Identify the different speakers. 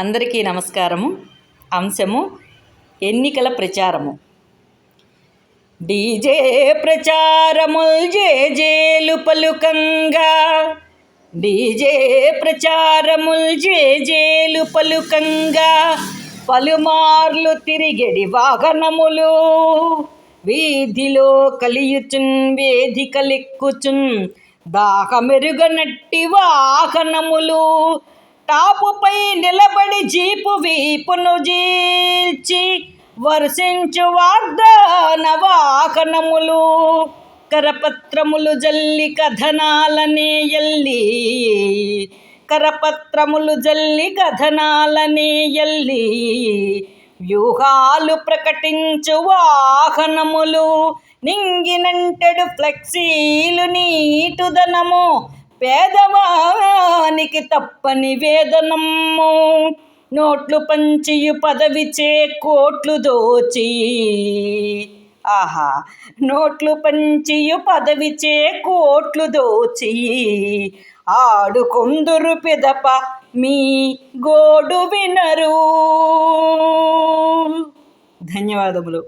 Speaker 1: అందరికీ నమస్కారము. అంశము ఎన్నికల ప్రచారము. డీజే ప్రచారముల్ జేజేలు పలుకంగా డీజే ప్రచారముల్ జేజేలు పలుకంగా పలుమార్లు తిరిగెడి వాహనములు. వీధిలో కలియుచున్ వేదికలెక్కుచున్ దాహమెరుగనట్టి వాహనములు. టాపుపై నిలబడి జీపు వీపును జీల్చి వర్షించు వాగ్దాన వాహనములు కరపత్రములు జల్లి కథనాలనే ఎల్లి కరపత్రములు జల్లి కథనాలనే ఎల్లి వ్యూహాలు ప్రకటించు వాహనములు నింగినంటెడు ఫ్లెక్సీలు నీటుదనము పేదవానికి తప్పని వేదనమ్ము. నోట్లు పంచియు పదవిచే కోట్లు దోచి. ఆహా నోట్లు పంచియు పదవిచే కోట్లు దోచి. ఆడుకొందురు పిదప మీ గోడు వినరు. ధన్యవాదములు.